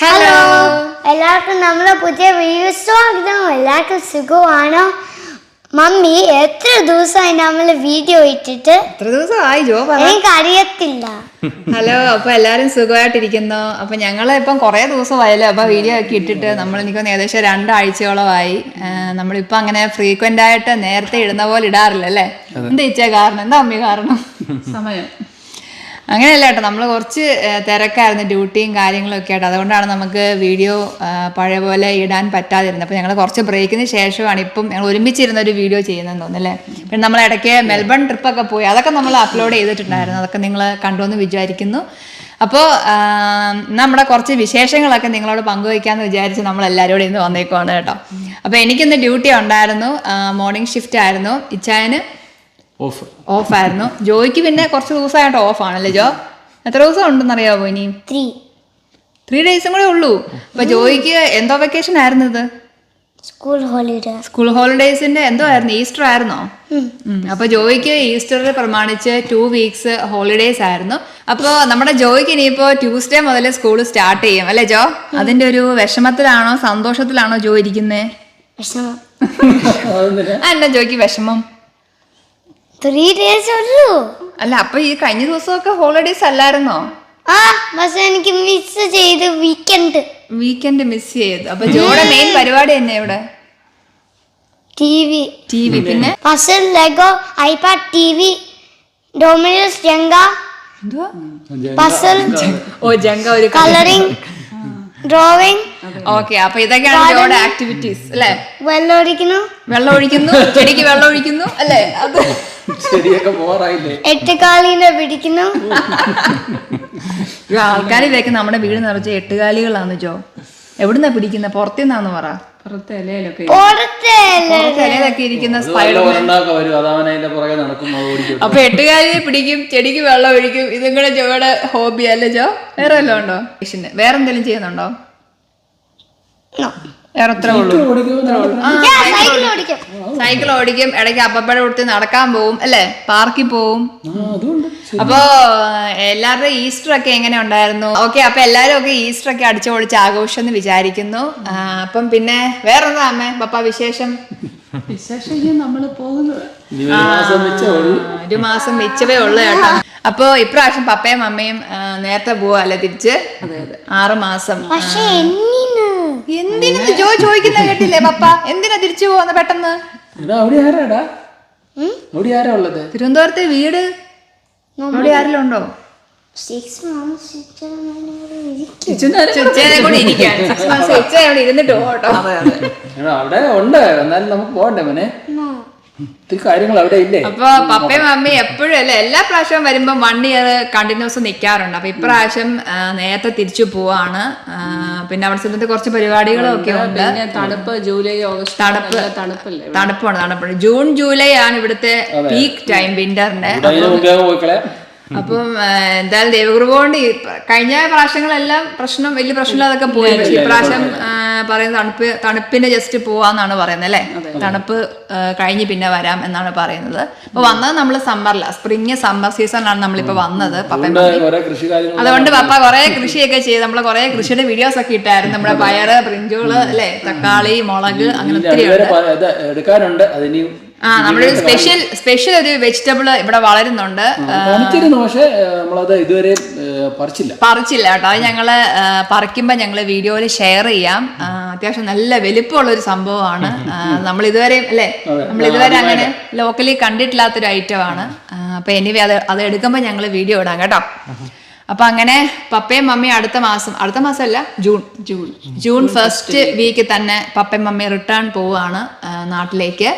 Hello എല്ലാവർക്കും നമ്മുടെ പുതിയ വീഡിയോ സ്വാഗതം. എല്ലാവർക്കും സുഖമാണോ? മമ്മി എത്ര ദിവസമായി നമ്മൾ വീഡിയോ ഇട്ടിട്ട്? എത്ര ദിവസമായി? ജോ പറ. എനിക്ക് അറിയത്തില്ല ഹലോ അപ്പൊ എല്ലാരും സുഖമായിട്ടിരിക്കുന്നു. അപ്പൊ ഞങ്ങൾ ഇപ്പം കുറെ ദിവസമായല്ലോ? അപ്പൊ വീഡിയോ ഒക്കെ ഇട്ടിട്ട് നമ്മൾ എനിക്കൊന്ന് ഏകദേശം രണ്ടാഴ്ചയോളമായി. നമ്മളിപ്പോ അങ്ങനെ ഫ്രീക്വന്റ് ആയിട്ട് നേരത്തെ ഇടുന്ന പോലെ ഇടാറില്ല അല്ലേ എന്താ ഇച്ചേ കാരണം? എന്താ അമ്മി കാരണം? സമയം. അങ്ങനെയല്ല കേട്ടോ. നമ്മൾ കുറച്ച് തിരക്കായിരുന്നു ഡ്യൂട്ടിയും കാര്യങ്ങളും ഒക്കെ ആയിട്ട്. അതുകൊണ്ടാണ് നമുക്ക് വീഡിയോ പഴയ പോലെ ഇടാൻ പറ്റാതിരുന്നത്. അപ്പോൾ ഞങ്ങൾ കുറച്ച് ബ്രേക്കിന് ശേഷമാണ് ഇപ്പം ഞങ്ങൾ ഒരുമിച്ചിരുന്ന ഒരു വീഡിയോ ചെയ്യുന്നതെന്ന് തോന്നുന്നല്ലേ? പിന്നെ നമ്മൾ ഇടയ്ക്ക് മെൽബൺ ട്രിപ്പൊക്കെ പോയി. അതൊക്കെ നമ്മൾ അപ്ലോഡ് ചെയ്തിട്ടുണ്ടായിരുന്നു. അതൊക്കെ നിങ്ങൾ കണ്ടുവെന്ന് വിചാരിക്കുന്നു. അപ്പോൾ നമ്മുടെ കുറച്ച് വിശേഷങ്ങളൊക്കെ നിങ്ങളോട് പങ്കുവയ്ക്കാമെന്ന് വിചാരിച്ച് നമ്മൾ എല്ലാവരോടും ഇന്ന് വന്നേക്കുവാണ് കേട്ടോ. അപ്പോൾ എനിക്കിന്ന് ഡ്യൂട്ടി ഉണ്ടായിരുന്നു. മോർണിംഗ് ഷിഫ്റ്റ് ആയിരുന്നു. ഇച്ചായന് ഓഫ് ഓഫായിരുന്നു. ജോയ്ക്ക് പിന്നെ കുറച്ച് ദിവസമായിട്ട് ആണല്ലേ ജോ? എത്ര ദിവസം ഉണ്ടെന്നറിയാവോ ഇനി? ത്രീ ത്രീ ഡേയ്സും കൂടെ ഉള്ളൂ. അപ്പൊ ജോയിക്ക് എന്തോ വെക്കേഷൻ ആയിരുന്നു ഇത്? സ്കൂൾ ഹോളിഡേ സ്കൂൾ ഹോളിഡേയ്സിന്റെ എന്തോ ആയിരുന്നു? ഈസ്റ്റർ ആയിരുന്നോ. അപ്പൊ ജോയ്ക്ക് ഈസ്റ്ററിൽ പ്രമാണിച്ച് ടു വീക്സ് ഹോളിഡേസ് ആയിരുന്നു. അപ്പോൾ നമ്മുടെ ജോയ്ക്ക് ഇനിയിപ്പോ ട്യൂസ്ഡേ മുതൽ സ്കൂൾ സ്റ്റാർട്ട് ചെയ്യും. അല്ലേ ജോ? അതിന്റെ ഒരു വിഷമത്തിലാണോ സന്തോഷത്തിലാണോ ജോ ഇരിക്കുന്നേ? എന്നാ ജോയ്ക്ക് വിഷമം. ത്രീ ഡേയ്സ് ഉള്ളൂ. അല്ല അപ്പൊ ഈ കഴിഞ്ഞ ദിവസമൊക്കെ ഹോളിഡേയ്സ് അല്ലായിരുന്നോ? ആ പക്ഷെ എനിക്ക് മിസ് ചെയ്ത് വീക്കെൻഡ് വീക്കെൻഡ് മിസ് ചെയ്തു. അപ്പൊ ജോയുടെ മെയിൻ പരിപാടി തന്നെ ഇവിടെ? ടി വി ടി വി പിന്നെ? Puzzle Lego iPad T V Domino's Jenga puzzle ഓ ജങ്ക ഒരു കളറിംഗ് ഡ്രോയിങ് ഓക്കെ അപ്പൊ ഇതൊക്കെയാണ് ജോയുടെ ആക്ടിവിറ്റീസ് അല്ലേ? വെള്ളമൊടിക്കുന്നു വെള്ളം ഒഴിക്കുന്നു ചെടിക്ക് വെള്ളം ഒഴിക്കുന്നു അല്ലേ? അത് ചെടിയൊക്കെ എട്ടുകാലിനെ പിടിക്കുന്നു. ആൾക്കാർ ഇതൊക്കെ നമ്മുടെ വീട് നിറച്ച് എട്ടുകാലികളാണ് ജോ. എവിടുന്നാ പിടിക്കുന്ന? പുറത്തുനിന്നാന്ന് പറ. പുറത്തെ ഇലയിലൊക്കെ പുറത്തെ ഇലയിലൊക്കെ. ഇരിക്കുന്ന അപ്പൊ എട്ടുകാലി പിടിക്കും ചെടിക്ക് വെള്ളം ഒഴിക്കും. ഇതും കൂടെ ജോയുടെ ഹോബി അല്ലേ ജോ? വേറെ വല്ലതും ഉണ്ടോ? വേറെന്തെങ്കിലും വേറെ എന്തെങ്കിലും ചെയ്യുന്നുണ്ടോ No. വേറെ എത്ര ഉള്ളൂ ആ, സൈക്കിൾ ഓടിക്കും സൈക്കിൾ ഓടിക്കും. ഇടയ്ക്ക് അപ്പപ്പഴ കൊടുത്ത് നടക്കാൻ പോവും അല്ലേ? പാർക്കിൽ പോവും. അപ്പോ എല്ലാവരുടെ ഈസ്റ്റർ ഒക്കെ എങ്ങനെ ഉണ്ടായിരുന്നു? ഓക്കെ അപ്പൊ എല്ലാരും ഒക്കെ ഈസ്റ്റർ ഒക്കെ അടിച്ചു പൊളിച്ച് ആഘോഷം എന്ന് വിചാരിക്കുന്നു. അപ്പം പിന്നെ വേറെന്താ അമ്മേ? പപ്പ വിശേഷം? വിശേഷം നമ്മൾ പോകുന്നത്. ഇനി ഒരു മാസം മിച്ചവേ ഉള്ളു. കേട്ടോ. അപ്പൊ ഇപ്രാവശ്യം പപ്പയും അമ്മയും നേരത്തെ പോവാ അല്ലേ തിരിച്ച്? ആറ് മാസം. പക്ഷെ എന്നിന് എന്തിനു ജോ ചോദിക്കുന്ന കേട്ടില്ലേ പപ്പ? എന്തിനാ തിരിച്ചു പോകുന്ന പെട്ടെന്ന്? എടാ അവിടെ ആരാടാ? അവിടെ ആരാ ഉള്ളത്? തിരുവനന്തപുരത്തെ വീട്? അവിടെ ആരെങ്കിലും ഉണ്ടോ അവിടെ ഉണ്ട്. എന്നാലും നമുക്ക് പോകണ്ടേ മോനെ? ഇത്തിരി കാര്യങ്ങൾ അവിടെ ഇല്ലേ? അപ്പൊ പപ്പയും അമ്മയും എപ്പോഴും അല്ലെ എല്ലാ പ്രാവശ്യവും വരുമ്പോ വൺ ഇയർ കണ്ടിന്യൂസ് നിൽക്കാറുണ്ട് അപ്പൊ ഇപ്രാവശ്യം നേരത്തെ തിരിച്ചു പോവാണ്. പിന്നെ അവിടെ ചെന്നിട്ട് കുറച്ച് പരിപാടികളും ഒക്കെ ഉണ്ട്. തണുപ്പ് ജൂലൈ ഓഗസ്റ്റ് തണുപ്പ് തണുപ്പല്ലേ തണുപ്പാണ് തണുപ്പാണ് ജൂൺ ജൂലൈ ആണ് ഇവിടുത്തെ പീക്ക് ടൈം വിന്ററിന്റെ അപ്പം എന്തായാലും ദൈവകൃപ കൊണ്ട് കഴിഞ്ഞ പ്രാവശ്യങ്ങളെല്ലാം പ്രശ്നം വലിയ പ്രശ്നമില്ലാതൊക്കെ പോയി. പക്ഷെ ഇപ്രാവശ്യം പ്രാവശ്യം പറയുന്നത് തണുപ്പ് തണുപ്പിന്റെ ജസ്റ്റ് പോവാന്നാണ് പറയുന്നത് അല്ലേ? തണുപ്പ് കഴിഞ്ഞ് പിന്നെ വരാം എന്നാണ് പറയുന്നത്. അപ്പൊ വന്നത് നമ്മൾ സമ്മറില. സ്പ്രിങ് സമ്മർ സീസണിലാണ് നമ്മളിപ്പോ വന്നത്. പപ്പ അതുകൊണ്ട് കുറെ കൃഷി കാര്യങ്ങൾ അതുകൊണ്ട് പപ്പ കുറെ കൃഷിയൊക്കെ ചെയ്ത് നമ്മളെ കുറെ കൃഷിയുടെ വീഡിയോസ് ഒക്കെ ഇട്ടായിരുന്നു. നമ്മുടെ പയറ് പ്രിഞ്ചോൾ അല്ലെ? തക്കാളി മുളക് അങ്ങനെ ഒത്തിരി എടുക്കാനുണ്ട്. അതിനിയും ആ നമ്മുടെ സ്പെഷ്യൽ സ്പെഷ്യൽ ഒരു വെജിറ്റബിൾ ഇവിടെ വളരുന്നുണ്ട്. കാണിച്ചിരുന്നു പക്ഷെ നമ്മളത് ഇതുവരെ പറിച്ചില്ല. പറിച്ചില്ല കേട്ടോ. അത് ഞങ്ങൾ ആ, പറിക്കുമ്പോ ഞങ്ങൾ വീഡിയോയിൽ ഷെയർ ചെയ്യാം. അത്യാവശ്യം നല്ല വലിപ്പമുള്ള ഒരു സംഭവമാണ് നമ്മൾ ഇതുവരെ അല്ലേ? നമ്മൾ ഇതുവരെ അങ്ങനെ ലോക്കലി കണ്ടിട്ടില്ലാത്തൊരു ഐറ്റം ആണ്. അപ്പൊ എനിവേ അത് അത് എടുക്കുമ്പോ ഞങ്ങൾ വീഡിയോ ഇടാം കേട്ടോ. അപ്പൊ അങ്ങനെ പപ്പയും മമ്മിയും അടുത്ത മാസം അടുത്ത മാസം അല്ല June. June June first week തന്നെ പപ്പയും മമ്മിയും റിട്ടേൺ പോവാണ് നാട്ടിലേക്ക്.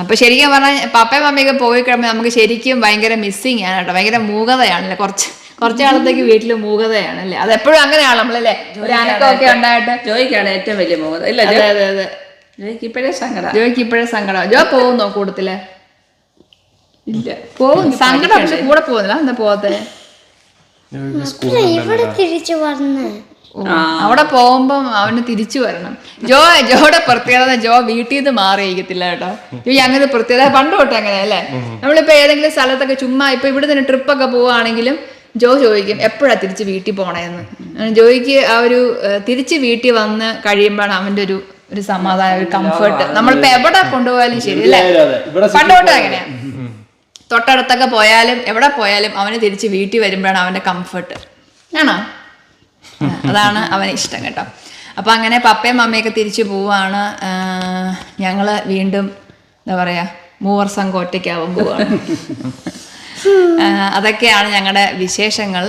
അപ്പൊ ശരിക്കും പറഞ്ഞാൽ പപ്പയും മമ്മിയൊക്കെ പോയി കഴിയുമ്പോൾ നമുക്ക് ശരിക്കും ഭയങ്കര മിസ്സിങ് ആണ് കേട്ടോ. ഭയങ്കര മൂകതയാണല്ലേ? കുറച്ച് കുറച്ച് കാലത്തേക്ക് വീട്ടിൽ മൂകതയാണ് അല്ലേ അത് എപ്പോഴും അങ്ങനെയാണ് നമ്മളല്ലേ ഒരു അനക്കമൊക്കെ ഉണ്ടായിട്ട്. ജോയിക്കാണ് ഏറ്റവും വലിയ മൂകത. ഇല്ല അതെ അതെ അതെ. ജോയിക്ക് ഇപ്പോഴേ സങ്കടം. ജോയ്ക്ക് ഇപ്പോഴും സങ്കടം. ജോ പോകുന്നോ കൂട്ടത്തിൽ? ഇല്ല. പോകും സങ്കടം പക്ഷെ കൂടെ പോകുന്നില്ല. എന്താ പോകത്തെ ഇവിടെ തിരിച്ചു വന്ന്. അവിടെ പോകുമ്പം അവന് തിരിച്ചു വരണം. ജോ ജോയുടെ പ്രത്യേകത ജോ വീട്ടിൽ നിന്ന് മാറിയിരിക്കത്തില്ല കേട്ടോ. ജോ അങ്ങനെ പ്രത്യേകത പണ്ട് തൊട്ട് അങ്ങനെ അല്ലേ? നമ്മളിപ്പോ ഏതെങ്കിലും സ്ഥലത്തൊക്കെ ചുമ്മാ ഇപ്പൊ ഇവിടെ നിന്ന് ട്രിപ്പൊക്കെ പോവുകയാണെങ്കിലും ജോ ചോദിക്കും എപ്പോഴാ തിരിച്ച് വീട്ടിൽ പോണേന്ന്? ജോയിക്ക് ആ ഒരു തിരിച്ച് വീട്ടിൽ വന്ന് കഴിയുമ്പോഴാണ് അവന്റെ ഒരു ഒരു സമാധാനം ഒരു കംഫർട്ട് നമ്മളിപ്പോ എവിടെ കൊണ്ടുപോയാലും ശരി അല്ലേ? പണ്ടോട്ട്. അങ്ങനെയാ. തൊട്ടടുത്തൊക്കെ പോയാലും എവിടെ പോയാലും അവന് തിരിച്ച് വീട്ടിൽ വരുമ്പോഴാണ് അവന്റെ കംഫർട്ട് ആണോ? അതാണ് അവന് ഇഷ്ടം കേട്ടോ. അപ്പൊ അങ്ങനെ പപ്പയും മമ്മയൊക്കെ തിരിച്ചു പോവാണ്. ഞങ്ങൾ ഞങ്ങൾ വീണ്ടും എന്താ പറയാ മൂവർ സംഘം ഒറ്റയ്ക്കാവാൻ പോവാണ്. അതൊക്കെയാണ് ഞങ്ങളുടെ വിശേഷങ്ങൾ.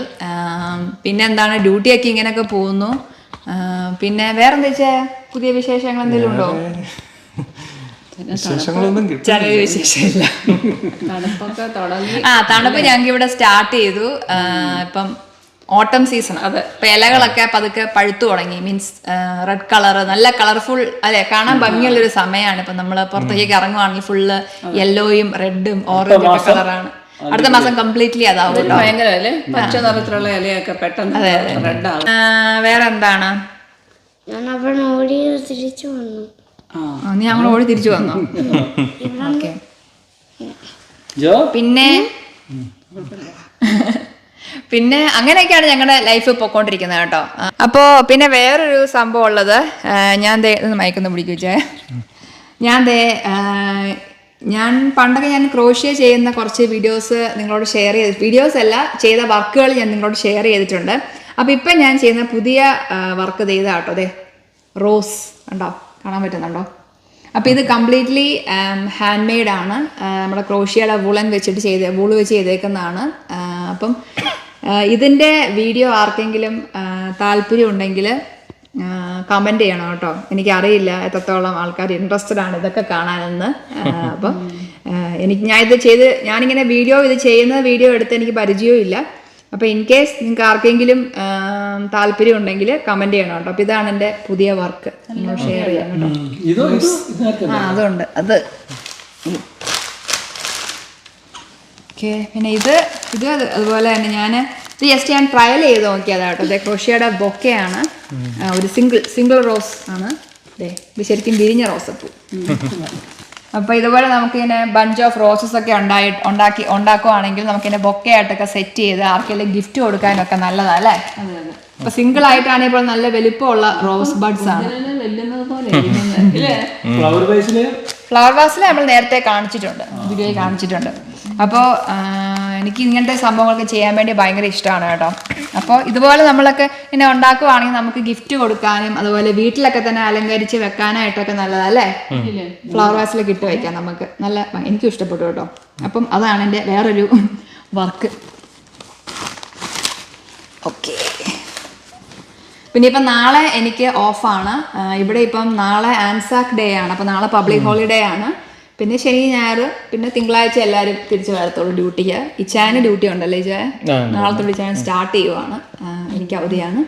പിന്നെ എന്താണ് ഡ്യൂട്ടിയൊക്കെ ഇങ്ങനെയൊക്കെ പോകുന്നു. പിന്നെ വേറെന്താ വെച്ചാ? പുതിയ വിശേഷങ്ങൾ എന്തെങ്കിലും ഉണ്ടോ? വിശേഷമില്ല. ആ തണുപ്പ് ഞങ്ങൾക്ക് ഇവിടെ സ്റ്റാർട്ട് ചെയ്തു. ഇപ്പം ഓട്ടം സീസൺ അതെ. ഇപ്പൊ ഇലകളൊക്കെ പതുക്കെ പഴുത്തു തുടങ്ങി. മീൻസ് റെഡ് കളർ നല്ല കളർഫുൾ അല്ലെ? കാണാൻ ഭംഗിയുള്ള ഒരു സമയമാണ് ഇപ്പൊ നമ്മൾ പുറത്തേക്ക് ഇറങ്ങുവാണെങ്കിൽ ഫുള്ള് യെല്ലോയും റെഡും ഓറഞ്ചും ഒക്കെ കളറാണ് അടുത്ത മാസം കംപ്ലീറ്റ്ലി അതാവും കേട്ടോ ഭയങ്കര അല്ലേ പച്ച നിറത്തിലുള്ള ഇലയൊക്കെ പെട്ടെന്ന് റെഡ് ആവും. വേറെ എന്താണ് ഞാൻ അവിടെ ഓടി തിരിച്ചു വന്നു. നീ ഞങ്ങൾ ഓടി തിരിച്ചു വന്നോ? ഓക്കെ. ജോ? പിന്നെ? പിന്നെ അങ്ങനെയൊക്കെയാണ് ഞങ്ങളുടെ ലൈഫ് പൊക്കോണ്ടിരിക്കുന്നത് കേട്ടോ. അപ്പോ പിന്നെ വേറൊരു സംഭവം ഉള്ളത് ഞാൻ ദേ മയക്കൊന്ന് പിടിക്കുവച്ചേ ഞാൻ ദേ ഞാൻ പണ്ടൊക്കെ ഞാൻ ക്രോഷ്യ ചെയ്യുന്ന കുറച്ച് വീഡിയോസ് നിങ്ങളോട് ഷെയർ ചെയ്ത് വീഡിയോസ് അല്ല ചെയ്ത വർക്കുകൾ ഞാൻ നിങ്ങളോട് ഷെയർ ചെയ്തിട്ടുണ്ട്. അപ്പോൾ ഇപ്പം ഞാൻ ചെയ്യുന്ന പുതിയ വർക്ക് ചെയ്താ കേട്ടോ അതെ റോസ് ഉണ്ടോ കാണാൻ പറ്റുന്നുണ്ടോ? അപ്പോൾ ഇത് കംപ്ലീറ്റ്ലി ഹാൻഡ് മെയ്ഡ് ആണ്. നമ്മുടെ ക്രോഷ്യയുടെ വുളൻ വെച്ചിട്ട് ചെയ്ത് വൂൾ വെച്ച് ചെയ്തേക്കുന്നതാണ്. അപ്പം ഇതിന്റെ വീഡിയോ ആർക്കെങ്കിലും ആ, താല്പര്യം ഉണ്ടെങ്കിൽ കമന്റ് ചെയ്യണം കേട്ടോ. എനിക്കറിയില്ല എത്രത്തോളം ആൾക്കാർ ഇൻട്രസ്റ്റഡ് ആണ് ഇതൊക്കെ കാണാനെന്ന്. അപ്പം എനിക്ക് ഞാൻ ഇത് ചെയ്ത് ഞാനിങ്ങനെ വീഡിയോ ഇത് ചെയ്യുന്ന വീഡിയോ എടുത്ത് എനിക്ക് പരിചയവും ഇല്ല. അപ്പോൾ ഇൻ കേസ് നിങ്ങൾക്ക് ആർക്കെങ്കിലും താല്പര്യം ഉണ്ടെങ്കിൽ കമന്റ് ചെയ്യണം കേട്ടോ. അപ്പോൾ ഇതാണ് എന്റെ പുതിയ വർക്ക് ഷെയർ ചെയ്യണം കേട്ടോ. ഇതോ ഇത് ആ അതുണ്ട്. അത്. ഓക്കെ പിന്നെ ഇത് ഇത് അതുപോലെ തന്നെ ഞാൻ ഇത് ജസ്റ്റ് ഞാൻ ട്രയൽ ചെയ്ത് നോക്കിയതാ കേട്ടോ. അതെ ക്രോഷ്യയുടെ ബൊക്കെയാണ്. ഒരു സിംഗിൾ സിംഗിൾ റോസ് ആണ്. അതെ ഇത് ശരിക്കും വിരിഞ്ഞ റോസപ്പൂ അപ്പോൾ ഇതുപോലെ നമുക്കിങ്ങനെ ബഞ്ച് ഓഫ് റോസസ് ഒക്കെ ഉണ്ടായി ഉണ്ടാക്കി ഉണ്ടാക്കുവാണെങ്കിൽ നമുക്കിങ്ങനെ ബൊക്കെ ആയിട്ടൊക്കെ സെറ്റ് ചെയ്ത് ആർക്കെങ്കിലും ഗിഫ്റ്റ് കൊടുക്കാനൊക്കെ നല്ലതാ അല്ലേ? അപ്പൊ സിംഗിൾ ആയിട്ടാണെങ്കിൽ ഇപ്പോൾ നല്ല വലിപ്പമുള്ള റോസ് ബഡ്സ് ആണ്. ഇതിനെ ഫ്ലവർ ബേസിൽ ഫ്ലവർ വാസിൽ നമ്മൾ നേരത്തെ കാണിച്ചിട്ടുണ്ട്. വീഡിയോയിൽ കാണിച്ചിട്ടുണ്ട്. അപ്പോൾ എനിക്ക് ഇങ്ങനത്തെ സംഭവങ്ങളൊക്കെ ചെയ്യാൻ വേണ്ടി ഭയങ്കര ഇഷ്ടമാണ് കേട്ടോ. അപ്പോൾ ഇതുപോലെ നമ്മളൊക്കെ ഇങ്ങനെ ഉണ്ടാക്കുവാണെങ്കിൽ നമുക്ക് ഗിഫ്റ്റ് കൊടുക്കാനും അതുപോലെ വീട്ടിലൊക്കെ തന്നെ അലങ്കരിച്ച് വെക്കാനായിട്ടൊക്കെ നല്ലതല്ലേ ഫ്ലവർ വാസിലൊക്കെ ഇട്ട് വയ്ക്കാം നമുക്ക്. നല്ല എനിക്കും ഇഷ്ടപ്പെട്ടു കേട്ടോ. അപ്പം അതാണ് എന്റെ വേറൊരു വർക്ക് ഓക്കെ പിന്നെ ഇപ്പം നാളെ എനിക്ക് ഓഫാണ് ഇവിടെ ഇപ്പം നാളെ ആൻസാക്ക് ഡേ ആണ്. അപ്പം നാളെ പബ്ലിക് ഹോളിഡേ ആണ്. പിന്നെ ശനി ഞായർ പിന്നെ തിങ്കളാഴ്ച എല്ലാവരും തിരിച്ചു വരത്തോളൂ ഡ്യൂട്ടിക്ക് ഇച്ചാന് ഡ്യൂട്ടി ഉണ്ടല്ലോ ഇച്ചായ. നാളെ തൊട്ട് ഇച്ചാൻ സ്റ്റാർട്ട് ചെയ്യുവാണ്. എനിക്ക് അവധിയാണ്.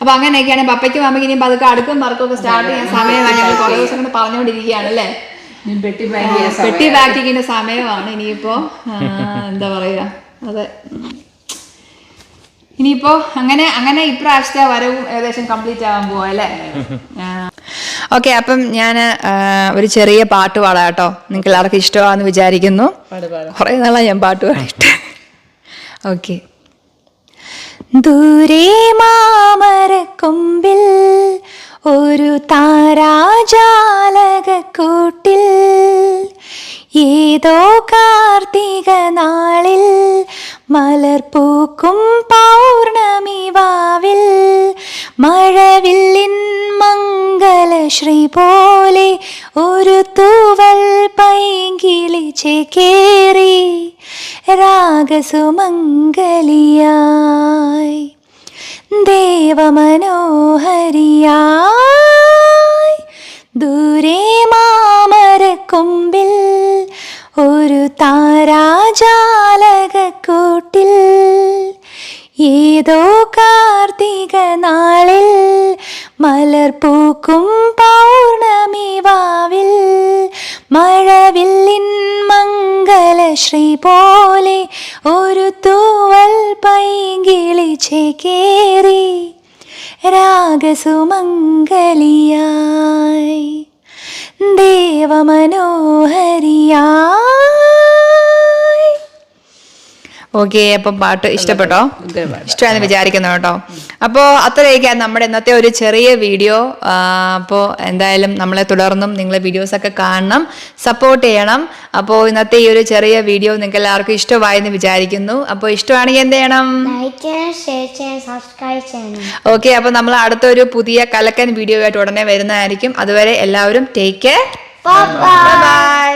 അപ്പൊ അങ്ങനെയൊക്കെയാണ്. പപ്പയ്ക്കും അമ്മയ്ക്ക് ഇനി പതുക്കെ അടുക്കും വർക്കും ഒക്കെ സ്റ്റാർട്ട് ചെയ്യാൻ സമയമായി ഞങ്ങൾ കുറേ ദിവസം കൊണ്ട് പറഞ്ഞുകൊണ്ടിരിക്കുകയാണ് അല്ലേ? പെട്ടി പാക്ക് പെട്ടി പാക്കിങ്ങിന്റെ സമയമാണ് ഇനിയിപ്പോ എന്താ പറയുക അതെ. ഇനിയിപ്പോ അങ്ങനെ അങ്ങനെ ഇപ്രാവശ്യത്തെ വരവും ഏകദേശം കംപ്ലീറ്റ് ആവാൻ പോവാ അല്ലേ? ഓക്കെ അപ്പം ഞാൻ ഒരു ചെറിയ പാട്ട് പാടാം കേട്ടോ. നിങ്ങൾക്ക് എല്ലാവർക്കും ഇഷ്ടമാണെന്ന് വിചാരിക്കുന്നു. കുറേ നാളാണ് ഞാൻ പാട്ട് പാടിയിട്ട്. ഓക്കെ. ദൂരെ മാമരക്കൊമ്പിൽ ഒരു താരാജാലകൂട്ടിൽ ഏതോ കാർത്തിക നാളിൽ മലർപ്പൂക്കും മംഗലശ്രീ പോലെ ഒരു തൂവൽ പൈകിളിച്ച് കേറി രാഗസുമംഗലിയായി. ദേവമനോഹരിയായി. ദൂരെ മാമരക്കൊമ്പിൽ ഒരു താരാജാലകൂട്ടിൽ ഏതോ കാർത്തിക നാളിൽ മലർപ്പൂക്കും പൗർണമി വാവിൽ മഴവില്ലിൻ മംഗലശ്രീ പോലെ ഒരു തൂവൽ പൈങ്കിളി ചേക്കേറി രാഗസുമംഗലിയായി ദേവമനോഹരിയായി. ഓക്കെ അപ്പം പാട്ട് ഇഷ്ടപ്പെട്ടോ? ഇഷ്ടമാണെന്ന് വിചാരിക്കുന്നു കേട്ടോ. അപ്പോൾ അത്രയൊക്കെയാണ് നമ്മുടെ ഇന്നത്തെ ഒരു ചെറിയ വീഡിയോ. അപ്പോൾ എന്തായാലും നമ്മളെ തുടർന്നും നിങ്ങളെ വീഡിയോസൊക്കെ കാണണം സപ്പോർട്ട് ചെയ്യണം. അപ്പോൾ ഇന്നത്തെ ഈ ഒരു ചെറിയ വീഡിയോ നിങ്ങൾക്ക് എല്ലാവർക്കും ഇഷ്ടമായെന്ന് വിചാരിക്കുന്നു. അപ്പോൾ ഇഷ്ടമാണെങ്കിൽ എന്ത് ചെയ്യണം? ഓക്കെ അപ്പോൾ നമ്മൾ അടുത്തൊരു പുതിയ കലക്കൻ വീഡിയോ ആയിട്ട് ഉടനെ വരുന്നതായിരിക്കും. അതുവരെ എല്ലാവരും ടേക്ക് കെയർ. ബൈ